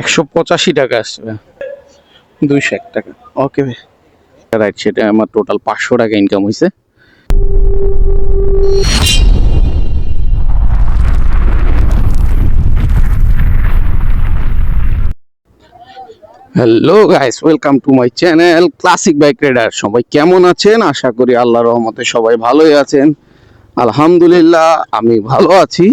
একশো পঁচাশি টাকা ভাই। দুইশো এক টাকা। ওকে ভাই। রাইট সেটা আমার টোটাল পাঁচশো টাকা ইনকাম হয়েছে hello guys welcome to my channel classic bike rider সবাই কেমন আছেন? আশা করি আল্লাহ রহমতে সবাই ভালোই আছেন। আলহামদুলিল্লাহ আমি ভালো আছি।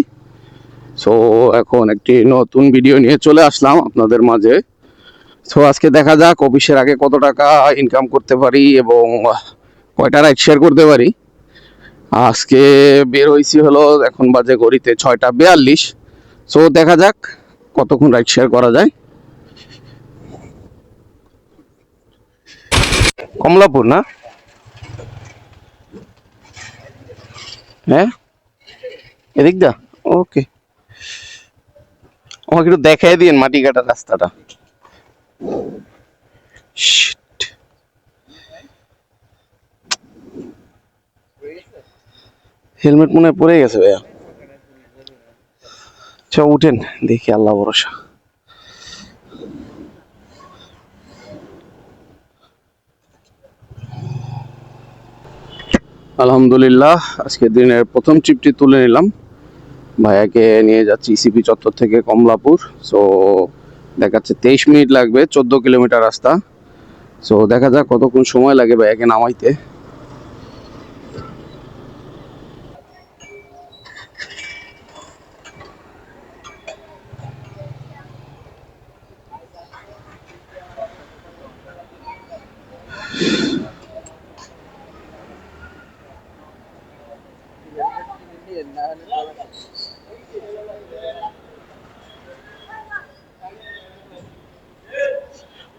সো এখন একটি নতুন ভিডিও নিয়ে চলে আসলাম আপনাদের মাঝে। সো আজকে দেখা যাক অফিসের আগে কত টাকা ইনকাম করতে পারি এবং কয়টা রাইড শেয়ার করতে পারি। আজকে বের হয়েছি হলো, এখন বাজে ঘড়িতে ছয়টা বিয়াল্লিশ। সো দেখা যাক কতক্ষণ রাইড শেয়ার করা যায়। কমলাপুর না? হ্যাঁ? এদিক দা? ওকে আমাকে একটু দেখাই দিন মাটি কাটা রাস্তাটা। হেলমেট মনে হয় পড়ে গেছে ভাইয়া। আচ্ছা উঠেন, দেখি আল্লাহ ভরসা। আলহামদুলিল্লাহ আজকে দিনের প্রথম ট্রিপটি তুলে নিলাম। ভাইয়াকে নিয়ে যাচ্ছি ইসিপি চত্বর থেকে কমলাপুর। সো দেখাচ্ছে তেইশ মিনিট লাগবে, চোদ্দ কিলোমিটার রাস্তা। সো দেখা যাক কতক্ষণ সময় লাগে ভাইয়াকে নামাইতে।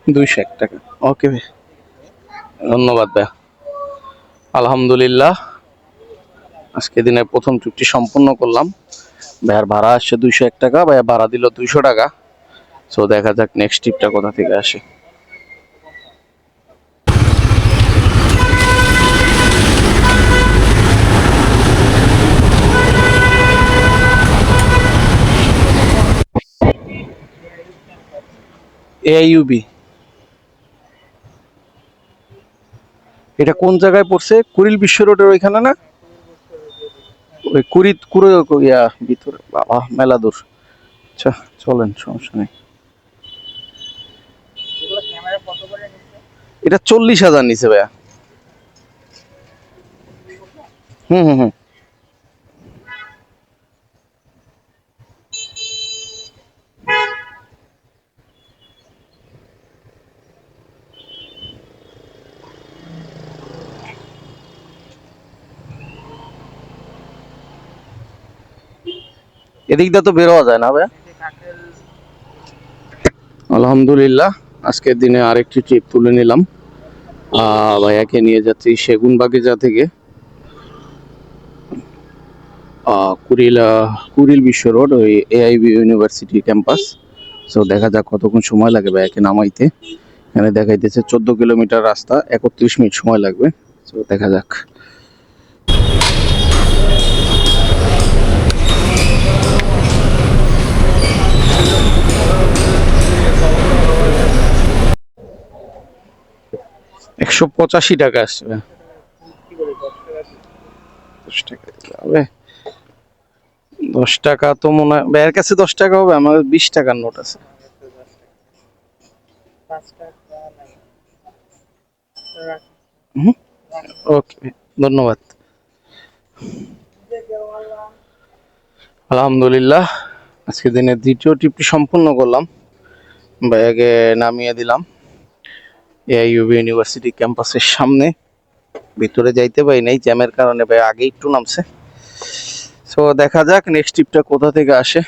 দুইশো এক টাকা। ওকে ভাই। ধন্যবাদ ভাইয়া আলহামদুলিল্লাহ আজকে দিনের প্রথম চুক্তি সম্পূর্ণ করলাম। ভাইয়ার ভাড়া আসছে দুইশো এক টাকা ভাইয়া ভাড়া দিল দুইশো টাকা। সো দেখা যাক নেক্সট ট্রিপটা কোথা থেকে আসে। এইউবি এটা কোন জায়গায় পড়ছে? কুড়িল বিশ্ব রোডের ওইখানে না? ওই কুড়ি কুড়ো ইয়া, ভিতরে, বাবা, মেলা দূর। আচ্ছা চলেন, সমস্যা নেই। এটা চল্লিশ হাজার নিচে, ভাইয়া। হুম হুম হুম। এদিক দিয়ে তো বেরোয়া যায় না ভাইয়া? আলহামদুলিল্লাহ আজকের দিনে আরেকটি ট্রিপ তুলে নিলাম। ভাইয়াকে নিয়ে যাচ্ছি সেগুন বাগিচা থেকে কুড়িল কুড়িল বিশ্ব রোড, ওই এআইবি ইউনিভার্সিটি ক্যাম্পাস সো দেখা যাক কতক্ষণ সময় লাগে ভাইয়াকে নামাইতে। এখানে দেখাইতেছে চোদ্দ কিলোমিটার রাস্তা, একত্রিশ মিনিট সময় লাগবে। সো দেখা যাক। একশো পঁচাশি টাকা ভাইয়া। দশ টাকা তো মনে হয় ভাইয়ের কাছে দশ টাকা হবে, আমার বিশ টাকার নোট আছে। ওকে, ধন্যবাদ। আলহামদুলিল্লাহ, আজকে দিনের দ্বিতীয় ট্রিপটি সম্পূর্ণ করলাম। ব্যাগে নামিয়ে দিলাম। এআইইউবি ইউনিভার্সিটি ক্যাম্পাসের সামনে। ভিতরে যাইতে পারি নাই, জ্যামের কারণে ভাই আগে একটু নামছে। সো দেখা যাক নেক্সট ট্রিপটা কোথা থেকে আসে।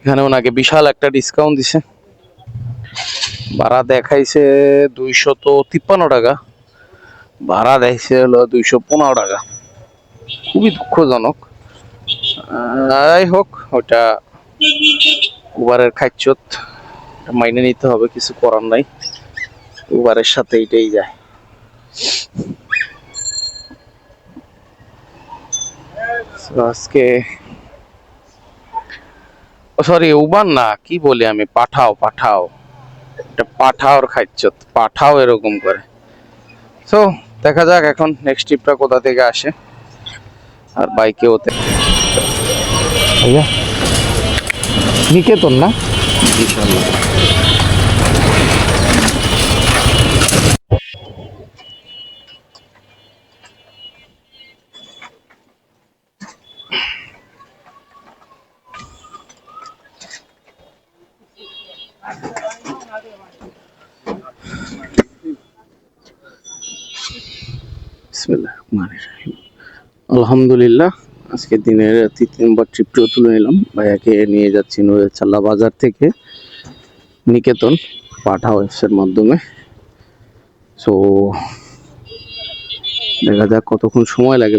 এখানে ওনাকে বিশাল একটা ডিসকাউন্ট দিছে। ভাড়া দেখাইছে দুইশো তো তিপ্পান্ন টাকা। ভাড়া দেখাইছে হলো দুইশো পনেরো টাকা। খুবই দুঃখজনক। যাই হোক, ওটা উবারের খাইচত মাইনে নিতে হবে, কিছু করার নাই। উবারের সাথে এটাই যায়। আজকে সরি উবার না কি বলি আমি? পাঠাও পাঠাও। এটা পাঠাওর খাচ্ছ পাঠাও এরকম করে। তো দেখা যাক এখন নেক্সট ট্রিপটা কোথা থেকে আসে। আর বাইকে ওতে নিকেতন না? ইনশাল্লাহ আলহামদুলিল্লাহ আজকে দিনের নম্বর ট্রিপটিও তুলে নিলাম। ভাইয়াকে নিয়ে যাচ্ছি চাল্লা বাজার থেকে নিকেতন পাঠা ওয়েবসের মাধ্যমে। সো দেখা যাক কতক্ষণ সময় লাগে।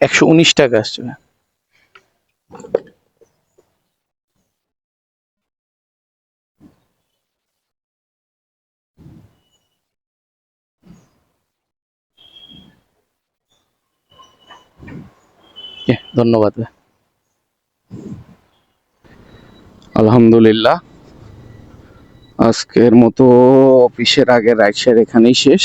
একশো উনিশ টাকা আসছে। ধন্যবাদ। আলহামদুলিল্লাহ। আজকের মতো অফিসের আগে শেয়ার এখানেই শেষ।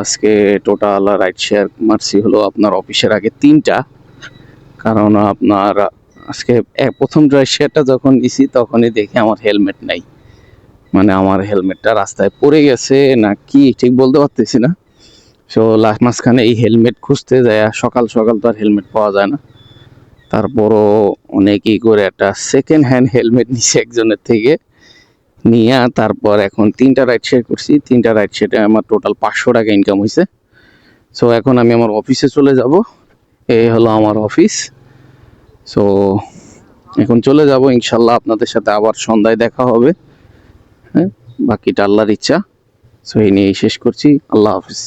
আজকে টোটাল রাইড শেয়ার মারছি হলো আপনার অফিসের আগে তিনটা। কারণ আপনার আজকে প্রথম রাইড শেয়ারটা যখন নিছি, তখনই দেখি আমার হেলমেট নাই। মানে আমার হেলমেটটা রাস্তায় পড়ে গেছে না কি, ঠিক বলতে পারতেছি না। সো লাস্ট মাঝখানে এই হেলমেট খুঁজতে যায়, সকাল সকাল তো আর হেলমেট পাওয়া যায় না। তারপরও অনেকই করে একটা সেকেন্ড হ্যান্ড হেলমেট নিছে একজনের থেকে। নিয়ে তারপর এখন তিনটা রাইড শেয়ার করছি। তিনটা রাইড শেয়ারে আমার টোটাল পাঁচশো টাকা ইনকাম হয়েছে। সো এখন আমি আমার অফিসে চলে যাব। এই হলো আমার অফিস সো এখন চলে যাব। ইনশাল্লাহ আপনাদের সাথে আবার সন্ধ্যায় দেখা হবে। হ্যাঁ বাকিটা আল্লাহর ইচ্ছা। সো এই নিয়েই শেষ করছি। আল্লাহ হাফিজ।